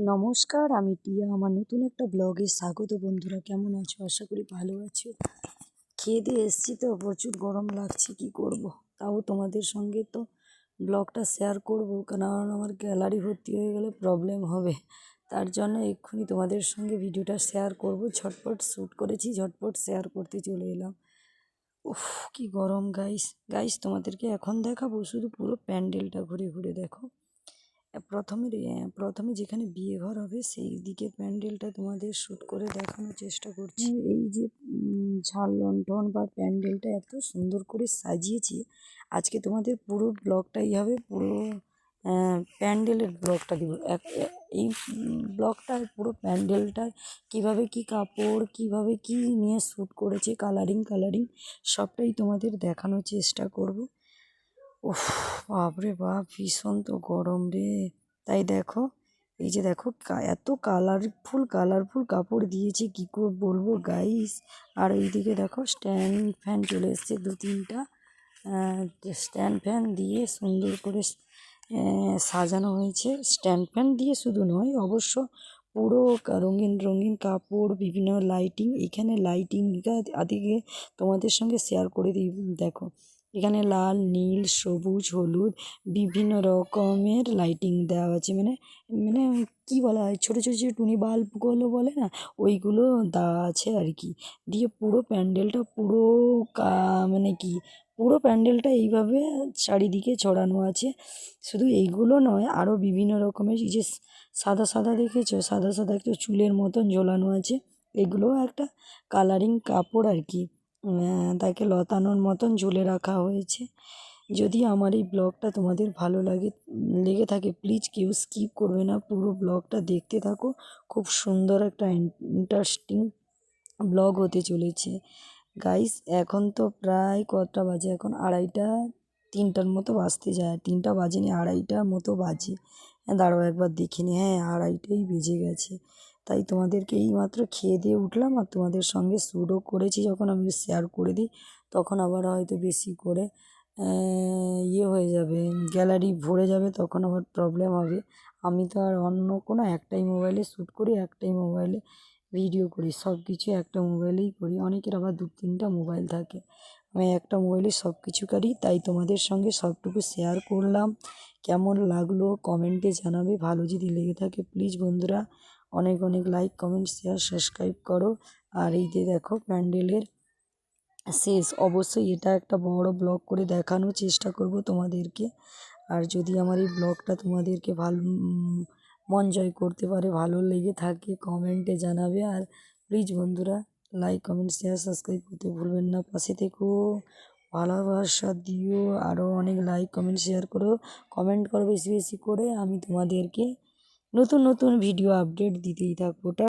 নমস্কার, আমি টিয়া। আমার নতুন একটা ব্লগে স্বাগত বন্ধুরা। কেমন আছো? আশা করি ভালো আছো। খেয়ে দিয়ে এসছি তো, প্রচুর গরম লাগছে, কি করব। তাও তোমাদের সঙ্গে তো ব্লগটা শেয়ার করব, কারণ আমার গ্যালারি ভর্তি হয়ে গেলে প্রবলেম হবে। তার জন্য এক্ষুনি তোমাদের সঙ্গে ভিডিওটা শেয়ার করব। ঝটপট শ্যুট করেছি, ঝটপট শেয়ার করতে চলে এলাম। উফ, কি গরম গাইস গাইস তোমাদেরকে এখন দেখাবো, শুধু পুরো প্যান্ডেলটা ঘুরে ঘুরে দেখো। প্রথমে প্রথমে যেখানে বিয়ে ঘর হবে সেই দিকের প্যান্ডেলটা তোমাদের শ্যুট করে দেখানোর চেষ্টা করছি। এই যে ঝাল লণ্ঠন বা প্যান্ডেলটা এত সুন্দর করে সাজিয়েছি, আজকে তোমাদের পুরো ব্লগটাই হবে পুরো প্যান্ডেলের ব্লগটা দিব। এই ব্লগটা পুরো প্যান্ডেলটা কীভাবে কি কাপড়, কীভাবে কি নিয়ে শ্যুট করেছে কালারিং কালারিং সবটাই তোমাদের দেখানোর চেষ্টা করব। উফ বাপরে বাপ, ভীষণ তো গরম রে। তাই দেখো, এই যে দেখো এত কালারফুল কালারফুল কাপড় দিয়েছে, কী করে বলব গাইস আর এইদিকে দেখো স্ট্যান্ড ফ্যান চলে এসছে দু তিনটা। স্ট্যান্ড ফ্যান দিয়ে সুন্দর করে সাজানো হয়েছে। স্ট্যান্ড ফ্যান দিয়ে শুধু নয়, অবশ্য পুরো রঙিন রঙিন কাপড়, বিভিন্ন লাইটিং এখানে লাইটিংটা আদিকে তোমাদের সঙ্গে শেয়ার করে দিই। দেখো এখানে লাল, নীল, সবুজ, হলুদ বিভিন্ন রকমের লাইটিং দেওয়া আছে। মানে মানে কী বলা হয়? ছোটো ছোটো যে টুনি বাল্বগুলো বলে না, ওইগুলো দেওয়া আছে আর কি। দিয়ে পুরো প্যান্ডেলটা পুরো কা মানে কি, পুরো প্যান্ডেলটা এইভাবে চারিদিকে ছড়ানো আছে। শুধু এইগুলো নয় আরও বিভিন্ন রকমের যে সাদা সাদা দেখেছ? সাদা সাদা একটু চুলের মতন ঝোলানো আছে। এগুলোও একটা কালারিং কাপড় আর কি। তাকে লতানোর মতন ঝুলে রাখা হয়েছে। যদি আমার এই ব্লগটা তোমাদের ভালো লাগে, লেগে থাকে প্লিজ কেউ স্কিপ করবে না। পুরো ব্লগটা দেখতে থাকো। খুব সুন্দর একটা ইন্টারেস্টিং ব্লগ হতে চলেছে। গাইস এখন তো প্রায় কটা বাজে? এখন আড়াইটা, তিনটার মতো বাজতে যায়। তিনটা বাজেনি, আড়াইটার মতো বাজে। হ্যাঁ দাঁড়াও একবার দেখে নি। হ্যাঁ আড়াইটাই বেজে গেছে। তাই তোমাদেরকে এইমাত্র খেয়ে দিয়ে উঠলাম আর তোমাদের সঙ্গে শ্যুটও করেছি যখন আমি শেয়ার করে দিই, তখন আবার হয়তো বেশি করে ইয়ে হয়ে যাবে গ্যালারি ভরে যাবে, তখন আবার প্রবলেম হবে। আমি তো আর অন্য কোনো একটাই মোবাইলে শ্যুট করি, একটাই মোবাইলে ভিডিও করি সব কিছু একটা মোবাইলেই করি। অনেকের আবার দু তিনটা মোবাইল থাকে। আমি একটা মোবাইলে সব কিছু করি, তাই তোমাদের সঙ্গে সবটুকু শেয়ার করলাম। কেমন লাগল কমেন্টে জানাবে। ভালো যদি লেগে থাকে প্লিজ বন্ধুরা অনেক অনেক লাইক কমেন্ট শেয়ার সাবস্ক্রাইব করো। আর এই যে দেখো, প্যান্ডেলের শেষ। অবশ্যই এটা একটা বড় ব্লগ করে দেখানোর চেষ্টা করব তোমাদেরকে। আর যদি আমার এই ব্লগটা তোমাদেরকে ভালো, মন জয় করতে পারে, ভালো লেগে থাকে কমেন্টে জানাবে। আর প্লিজ বন্ধুরা লাইক কমেন্ট শেয়ার সাবস্ক্রাইব করতে ভুলবেন না। পাশে থেকো, ভালোবাসা দিও। আরও অনেক লাইক কমেন্ট শেয়ার করো। কমেন্ট করো বেশি বেশি করে। আমি তোমাদেরকে নতুন নতুন ভিডিও আপডেট দিতেই থাকব।